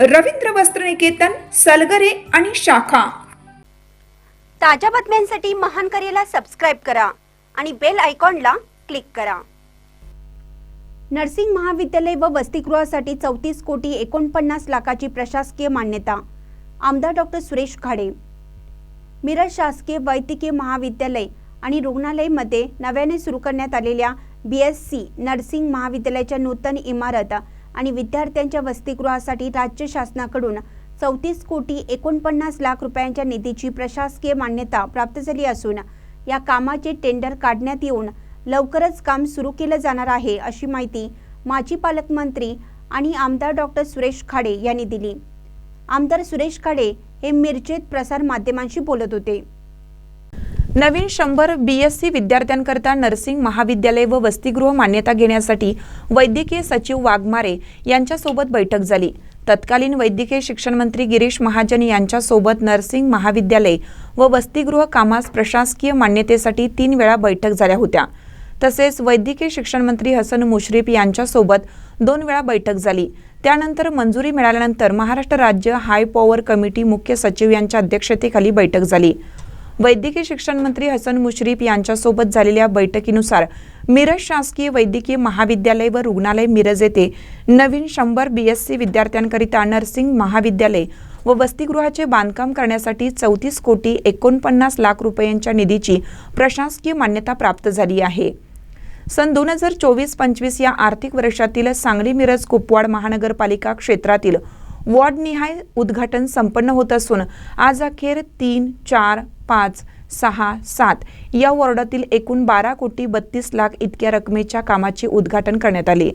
रवींद्र वस्त्रनिकेतन सलगरे आणि शाखा. ताज्या बातम्यांसाठी महान करेला सबस्क्राईब करा आणि बेल आयकॉनला क्लिक करा. नर्सिंग महाविद्यालय व वसतिगृहासाठी चौतीस कोटी एकोणपन्नास लाखाची प्रशासकीय मान्यता. आमदार डॉक्टर सुरेश खाडे. मिरज शासकीय वैद्यकीय महाविद्यालय आणि रुग्णालयमध्ये नव्याने सुरू करण्यात आलेल्या बी एस सी नर्सिंग महाविद्यालयाच्या नूतन इमारत आणि विद्यार्थ्यांच्या वसतिगृहासाठी राज्य शासनाकडून चौतीस कोटी एकोणपन्नास लाख रुपयांच्या निधीची प्रशासकीय मान्यता प्राप्त झाली असून या कामाचे टेंडर काढण्यात येऊन लवकरच काम सुरू केलं जाणार आहे अशी माहिती माजी पालकमंत्री आणि आमदार डॉक्टर सुरेश खाडे यांनी दिली. आमदार सुरेश खाडे हे मिरजेत प्रसार माध्यमांशी बोलत होते. नवीन शंभर बी एस सी विद्यार्थ्यांकरता नर्सिंग महाविद्यालय व वसतिगृह मान्यता घेण्यासाठी वैद्यकीय सचिव वाघमारे यांच्यासोबत बैठक झाली. तत्कालीन वैद्यकीय शिक्षण मंत्री गिरीश महाजन यांच्यासोबत नर्सिंग महाविद्यालय व वसतिगृह कामास प्रशासकीय मान्यतेसाठी तीन वेळा बैठक झाल्या होत्या. तसेच वैद्यकीय शिक्षण मंत्री हसन मुश्रीफ यांच्यासोबत दोन वेळा बैठक झाली. त्यानंतर मंजुरी मिळाल्यानंतर महाराष्ट्र राज्य हाय पॉवर कमिटी मुख्य सचिव यांच्या अध्यक्षतेखाली बैठक झाली. वैद्यकीय शिक्षण मंत्री हसन मुश्रीफ यांच्यासोबत झालेल्या बैठकीनुसार मिरज शासकीय वैद्यकीय महाविद्यालय व रुग्णालय मिरज येथे नवीन शंभर बी एस सी विद्यार्थ्यांकरिता नर्सिंग महाविद्यालय व वसतिगृहाचे बांधकाम करण्यासाठी चौतीस कोटी एकोणपन्नास लाख रुपयांच्या निधीची प्रशासकीय मान्यता प्राप्त झाली आहे. सन दोन हजार चोवीस पंचवीस या आर्थिक वर्षातील सांगली मिरज कुपवाड महानगरपालिका क्षेत्रातील वॉर्डनिहाय उद्घाटन संपन्न होत असून आज अखेर तीन चार पाच सहा सात. या वॉर्डातील एकूण बारा कोटी बत्तीस लाख इतक्या रकमेच्या कामाचे उद्घाटन करण्यात आले.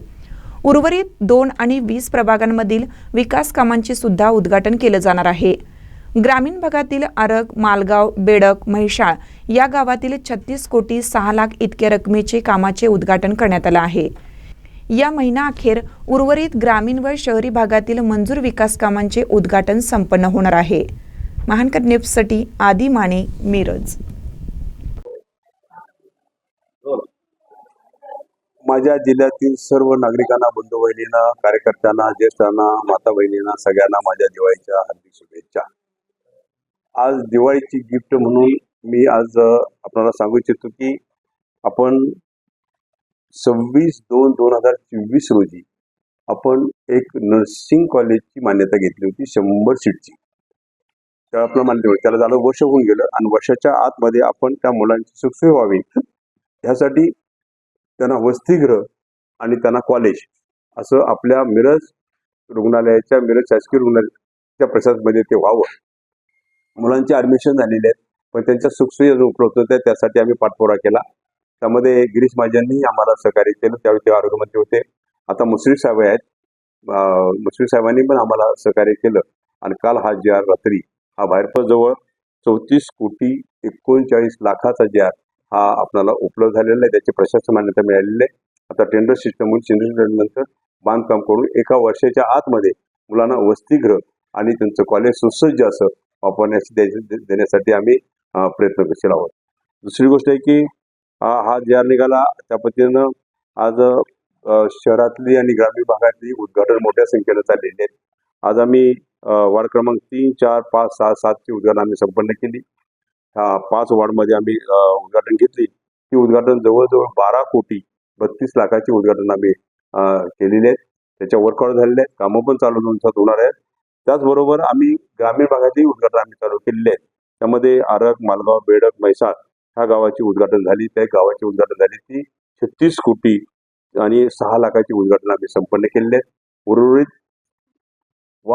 उर्वरित दोन आणि वीस प्रभागांमधील विकास कामांचे सुद्धा उद्घाटन केलं जाणार आहे. ग्रामीण भागातील आरग मालगाव बेडक म्हैसाळ या गावातील छत्तीस कोटी सहा लाख इतक्या रकमेचे कामाचे उद्घाटन करण्यात आलं आहे. या महिना अखेर उर्वरित ग्रामीण व शहरी भागातील मंजूर विकास कामांचे उद्घाटन संपन्न होणार आहे. महानकर न्यूजसाठी आदी माने मिरज. माझ्या जिल्ह्यातील सर्व नागरिकांना बंधू बहिणींना कार्यकर्त्यांना ज्येष्ठांना माता बहिणींना सगळ्यांना माझ्या दिवाळीच्या हार्दिक शुभेच्छा. आज दिवाळीची गिफ्ट म्हणून मी आज आपल्याला सांगू इच्छितो की आपण सव्वीस दोन दोन हजार चोवीस रोजी आपण एक नर्सिंग कॉलेजची मान्यता घेतली होती शंभर सीटची त्या आपलं मान्यता मिळाली. त्याला झालं वर्ष होऊन गेलं. आणि वर्षाच्या आतमध्ये आपण त्या मुलांची सुखसोय व्हावी. ह्यासाठी त्यांना वसतिगृह आणि त्यांना कॉलेज असं आपल्या मिरज रुग्णालयाच्या मिरज शासकीय रुग्णालयाच्या प्रशासनामध्ये ते व्हावं. मुलांचे ॲडमिशन झालेले आहेत पण त्यांच्या सुखसोयी अजून उपलब्ध होत्या त्यासाठी आम्ही पाठपुरा केला. त्यामध्ये गिरीश महाजननी आम्हाला सहकार्य केलं. त्यावेळी ते आरोग्यमंत्री होते. आता मुश्रीफ साहेब आहेत. मुश्रीफ साहेबांनी पण आम्हाला सहकार्य केलं. आणि काल हा जी आर रात्री हा जवळ चौतीस कोटी एकोणचाळीस लाखाचा जी हा आपल्याला उपलब्ध झालेला आहे. त्याची प्रशासन मान्यता मिळालेली आहे. आता टेंडर सिस्टम नंतर बांधकाम करून एका वर्षाच्या आतमध्ये मुलांना वसतिगृह आणि त्यांचं कॉलेज सुसज्ज असं वापरण्यास देण्यासाठी आम्ही प्रयत्न प्रयत्नशील आहोत. दुसरी गोष्ट आहे की हा हा निघाला त्या पद्धतीनं आज शहरातली आणि ग्रामीण भागातली उद्घाटन मोठ्या संख्येनं चाललेली आहेत आज आम्ही वार्ड क्रमांक तीन चार पाच सहा सातची उद्घाटन आम्ही संपन्न केली. ह्या पाच वार्डमध्ये आम्ही उद्घाटन घेतली. ती उद्घाटन जवळजवळ बारा कोटी बत्तीस लाखाची उद्घाटन आम्ही केलेले केलेली आहेत त्याच्या वर्कआउट झालेले आहेत कामं पण चालू दिवसात होणार आहेत. त्याचबरोबर आम्ही ग्रामीण भागातही उद्घाटन आम्ही चालू केलेले आहेत. त्यामध्ये आरग मालगाव बेडक म्हैसाळ ह्या गावाची उद्घाटन झाली. त्या गावाची उद्घाटन झाली ती छत्तीस कोटी आणि सहा लाखाची उद्घाटन आम्ही संपन्न केलेले आहेत. उर्वरित